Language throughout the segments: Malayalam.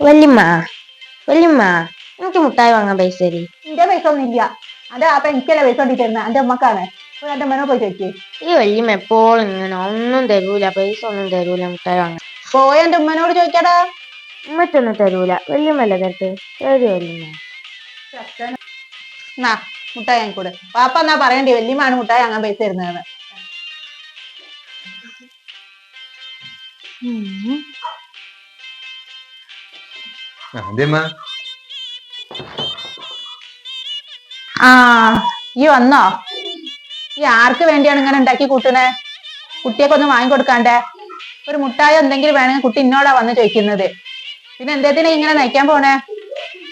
വല്യമ്മ വല്യമ്മ എനിക്ക് മുട്ടായി വാങ്ങാൻ പൈസ തരി. എന്റെ പൈസ ഒന്നും ഇല്ല. അതെ അപ്പൊ എനിക്കല്ല പൈസ കൊണ്ടി തരുന്നത് എന്റെ അമ്മക്കാണ് അപ്പൊ എന്റെ അമ്മനോ പോയി ചോദിക്കേ. ഈ വല്യമ്മ എപ്പോഴും ഇങ്ങനെ ഒന്നും തരൂല പൈസ ഒന്നും തരൂല മുട്ടായി വാങ്ങാൻ. പോയ എന്റെ ഉമ്മനോട് ചോദിക്കടാ. ഉമ്മറ്റൊന്നും തരൂല. വല്യമ്മല്ല തരട്ടെ? തരൂ വല്യമ്മ. എന്നാ മുട്ടായി വാങ്ങിക്കൂടെ. പാപ്പ എന്നാ പറയണ്ടേ? വല്യമ്മാണ് മുട്ടായി വാങ്ങാൻ പൈസ തരുന്നതെന്ന്. അതേമ്മ ആ ഈ വന്നോ? ഈ ആർക്ക് വേണ്ടിയാണ് ഇങ്ങനെ ഉണ്ടാക്കി കൂട്ടണേ കുട്ടിയൊക്കെ ഒന്ന് വാങ്ങിക്കൊടുക്കാണ്ടേ? ഒരു മുട്ടായോ എന്തെങ്കിലും വേണമെങ്കിൽ കുട്ടി ഇന്നോടാ വന്ന് ചോദിക്കുന്നത്. പിന്നെ എന്തേത്തിനാ ഇങ്ങനെ നയിക്കാൻ പോണേ?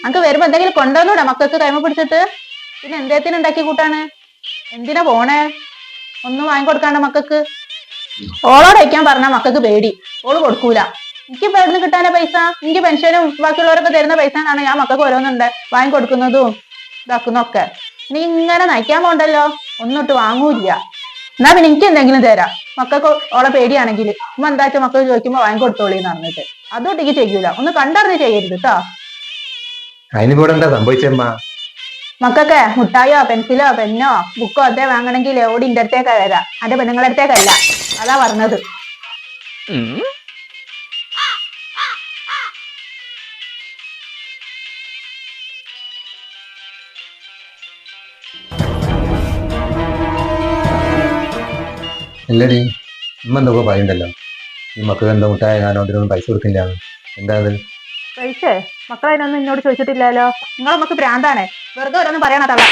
നമുക്ക് വരുമ്പോ എന്തെങ്കിലും കൊണ്ടുവന്നൂടെ മക്കൾക്ക് കൈമ പിടിച്ചിട്ട്? പിന്നെ എന്തേത്തിന് ഉണ്ടാക്കി കൂട്ടാണ് എന്തിനാ പോണേ? ഒന്നും വാങ്ങിക്കൊടുക്കാണ്ട് മക്കൾക്ക്? ഓളോട് അയക്കാൻ പറഞ്ഞ മക്കൾക്ക് പേടി. ഓൾ കൊടുക്കൂല. എനിക്ക് ഇപ്പൊ എവിടുന്ന് കിട്ടാനാ പൈസ. എനിക്ക് പെൻഷനും ബാക്കിയുള്ളവരൊക്കെ തരുന്ന പൈസ എന്നാണ് ഞാൻ മക്കൾക്ക് ഓരോന്നുണ്ട് വാങ്ങിക്കൊടുക്കുന്നതും ഇതാക്കുന്നൊക്കെ നീ ഇങ്ങനെ നയിക്കാൻ പോണ്ടല്ലോ. ഒന്നിട്ട് വാങ്ങൂല്ല. എന്നാ പിന്നെ എനിക്ക് എന്തെങ്കിലും തരാം. മക്കൾക്ക് ഓളെ പേടിയാണെങ്കിൽ ഉമ്മ എന്താ വെച്ചാൽ മക്കൾ ചോദിക്കുമ്പോ വാങ്ങി കൊടുത്തോളി എന്ന് പറഞ്ഞിട്ട്. അതൊട്ടിക്ക് ചെയ്യൂല. ഒന്ന് കണ്ടറിഞ്ഞ് ചെയ്യരുത് കേട്ടോ മക്കൾക്കെ ഇവിടെ എന്താ സംഭവിച്ചമ്മ മക്കൾക്ക് മുട്ടായോ പെൻസിലോ പെന്നോ ബുക്കോ അതേ വാങ്ങണമെങ്കിൽ ഓടി ഇന്റെ അടുത്തേക്കാ വരാം. അന്റെ പെണ്ണുങ്ങളുടെ അടുത്തേക്കല്ല. അതാ പറഞ്ഞത്. ഇല്ലടി ഉമ്മ എന്തൊക്കെ പറയണ്ടല്ലോ. ഈ മക്കൾക്ക് എന്തോ മുട്ടായ ഞാനോ അതിനൊന്നും പൈസ കൊടുക്കില്ല. എന്താ അത്? പൈസ മക്കളതിനൊന്നും എന്നോട് ചോദിച്ചിട്ടില്ലല്ലോ. നിങ്ങളെ നമുക്ക് ഭ്രാന്താണ്. വെറുതെ ഓരോന്നും പറയണ തള്ള.